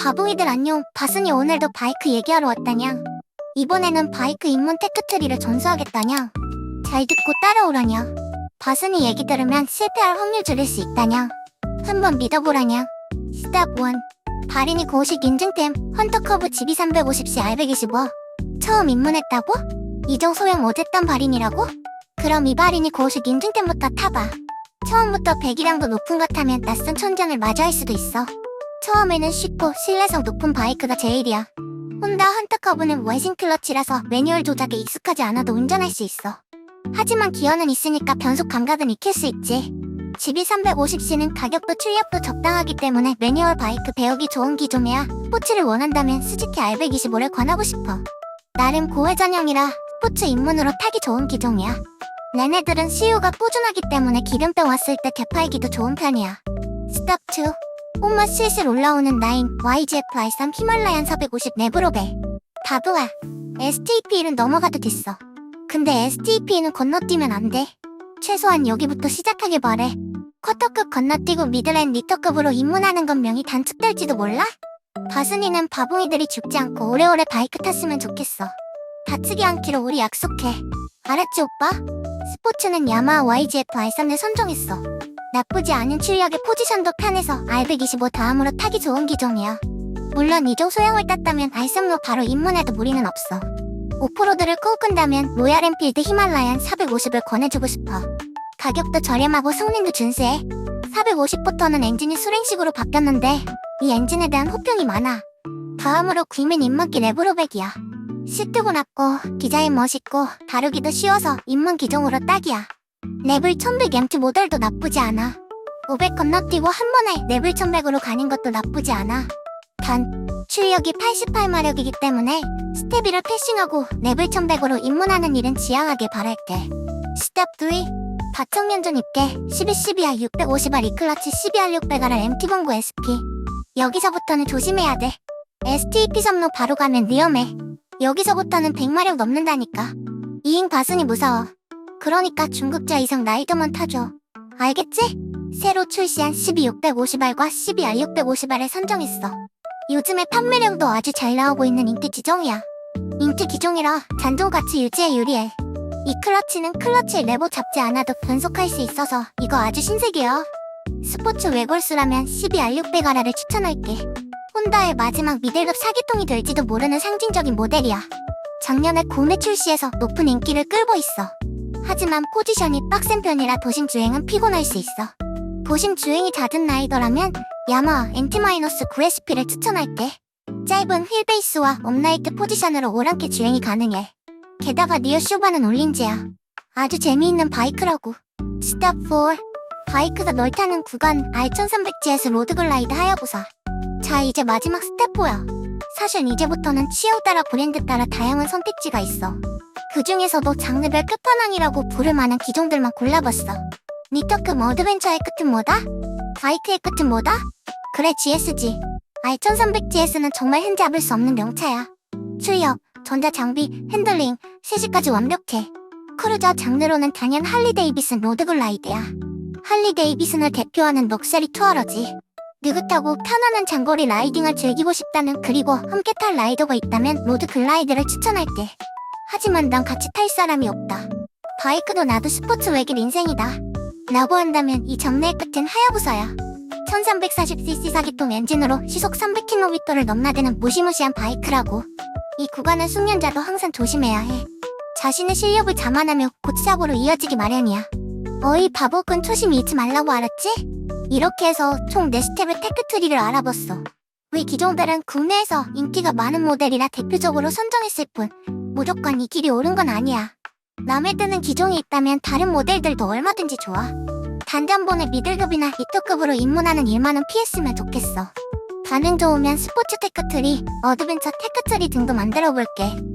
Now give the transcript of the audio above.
바보이들 안녕. 바순이 오늘도 바이크 얘기하러 왔다냐? 이번에는 바이크 입문 테크트리를 전수하겠다냐? 잘 듣고 따라오라냐? 바순이 얘기 들으면 실패할 확률 줄일 수 있다냐? 한번 믿어보라냐? 스탑 1. 발인이 고식 인증템 헌터커브 GB350C R125 처음 입문했다고? 이정 소형 오제단 발인이라고? 그럼 이 발인이 고식 인증템부터 타봐. 처음부터 배기량도 높은 것 타면 낯선 천장을 마주할 수도 있어. 처음에는 쉽고 신뢰성 높은 바이크가 제일이야. 혼다 헌터커브는 웨싱 클러치라서 매뉴얼 조작에 익숙하지 않아도 운전할 수 있어. 하지만 기어는 있으니까 변속 감각은 익힐 수 있지. GB350C는 가격도 출력도 적당하기 때문에 매뉴얼 바이크 배우기 좋은 기종이야. 스포츠를 원한다면 스즈키 R125를 권하고 싶어. 나름 고회 전형이라 스포츠 입문으로 타기 좋은 기종이야. 얘네들은 CU가 꾸준하기 때문에 기름병 왔을 때 되팔기도 좋은 편이야. 스탑 2. 꽃맛 실실 올라오는 나인 YGF R3 히말라얀 450 네브로벨. 바보야. STP는 넘어가도 됐어. 근데 STP는 건너뛰면 안 돼. 최소한 여기부터 시작하길 바래. 쿼터급 건너뛰고 미들앤 리터급으로 입문하는 건 명이 단축될지도 몰라? 바순이는 바봉이들이 죽지 않고 오래오래 바이크 탔으면 좋겠어. 다치지 않기로 우리 약속해. 알았지 오빠? 스포츠는 야마하 YGF R3을 선정했어. 나쁘지 않은 출력의 포지션도 편해서 R125 다음으로 타기 좋은 기종이야. 물론 이종 소형을 땄다면 R3로 바로 입문해도 무리는 없어. 오프로드를 꿈꾼다면 로얄 엔필드 히말라얀 450을 권해주고 싶어. 가격도 저렴하고 성능도 준수해. 450부터는 엔진이 수랭식으로 바뀌었는데 이 엔진에 대한 호평이 많아. 다음으로 구민 입문기 레브로백이야. 시트고 낮고 디자인 멋있고 다루기도 쉬워서 입문 기종으로 딱이야. 레벨 1100 MT 모델도 나쁘지 않아. 500 건너뛰고 한 번에 레벨 1100으로 가는 것도 나쁘지 않아. 단, 출력이 88마력이기 때문에 스테비를 패싱하고 레벨 1100으로 입문하는 일은 지양하길 바랄게. 스텝 3. 바청년전 입계 1212R 650R 이클러치 12R 600R MT본부 SP 여기서부터는 조심해야 돼. STP 섬로 바로 가면 위험해. 여기서부터는 100마력 넘는다니까. 이잉 바순이 무서워. 그러니까 중급자 이상 라이더만 타줘. 알겠지? 새로 출시한 12650R과 12R650R을 선정했어. 요즘에 판매량도 아주 잘 나오고 있는 인기 기종이야. 인기 기종이라 잔존가치 유지에 유리해. 이 클러치는 클러치 레버 잡지 않아도 변속할 수 있어서 이거 아주 신세계야. 스포츠 외골수라면 12R600R를 추천할게. 혼다의 마지막 미들급 사기통이 될지도 모르는 상징적인 모델이야. 작년에 구매 출시해서 높은 인기를 끌고 있어. 하지만 포지션이 빡센 편이라 도심 주행은 피곤할 수 있어. 도심 주행이 잦은 라이더라면 야마하 NT-9SP를 추천할게. 짧은 휠베이스와 업라이트 포지션으로 오랑캐 주행이 가능해. 게다가 리어 쇼바는 올린지야. 아주 재미있는 바이크라고. 스탑 4. 바이크가 널 타는 구간 R1300GS 로드글라이드 하야부사. 자 이제 마지막 스텝 4야. 사실 이제부터는 취향 따라 브랜드 따라 다양한 선택지가 있어. 그 중에서도 장르별 끝판왕이라고 부를 만한 기종들만 골라봤어. 니터급 어드벤처의 끝은 뭐다? 바이크의 끝은 뭐다? 그래 GSG. R1300GS는 정말 흠잡을 수 없는 명차야. 출력, 전자장비, 핸들링, 세시까지 완벽해. 크루저 장르로는 단연 할리 데이비슨 로드글라이드야. 할리 데이비슨을 대표하는 럭셔리 투어러지. 느긋하고 편안한 장거리 라이딩을 즐기고 싶다는 그리고 함께 탈 라이더가 있다면 로드 글라이드를 추천할게. 하지만 난 같이 탈 사람이 없다. 바이크도 나도 스포츠 외길 인생이다. 라고 한다면 이 장르의 끝은 하야부사야. 1340cc 사기통 엔진으로 시속 300km를 넘나드는 무시무시한 바이크라고. 이 구간은 숙련자도 항상 조심해야 해. 자신의 실력을 자만하며 곧 사고로 이어지기 마련이야. 어이 바보군 초심 잃지 말라고 알았지? 이렇게 해서 총 4스텝의 테크트리를 알아봤어. 위 기종들은 국내에서 인기가 많은 모델이라 대표적으로 선정했을 뿐 무조건 이 길이 옳은 건 아니야. 마음에 드는 기종이 있다면 다른 모델들도 얼마든지 좋아. 단전본의 미들급이나 리터급으로 입문하는 일만은 피했으면 좋겠어. 반응 좋으면 스포츠 테크트리, 어드벤처 테크트리 등도 만들어 볼게.